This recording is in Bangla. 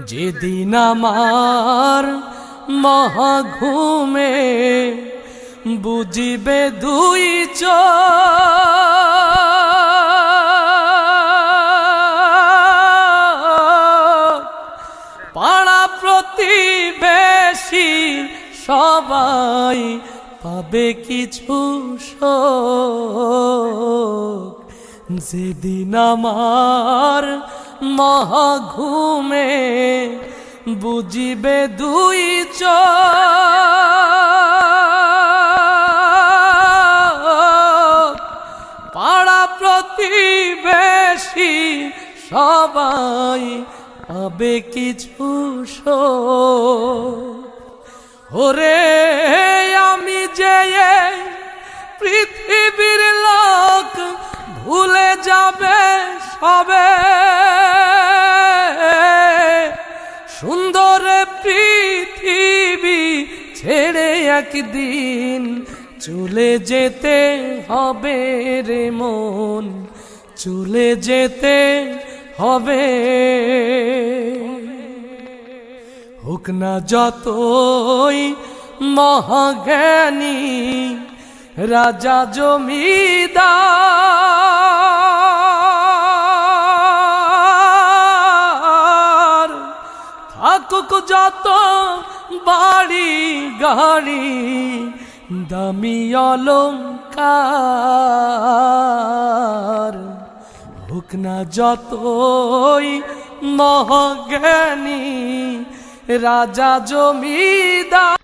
যেদিন আমার মহাঘুমে বুঝিবে দুই পাড়া প্রতিবেশী সবাই পাবে কিছু যেদিন আমার মহাঘুমে বুঝিবে দুই চোখ পাড়া প্রতিবেশী সবাই পাবে কিছু। ওরে, আমি যে পৃথিবীর লোক, ভুলে যাবে সবে একদিন চলে যেতে হবে রে মন, চলে যেতে হবে। হোক না যতই মহাজ্ঞানী, রাজা জমিদার, থাকুক যত বাড়ি গাড়ি দামি অলঙ্কার। হোক যতই মহজ্ঞানী রাজা জমিদার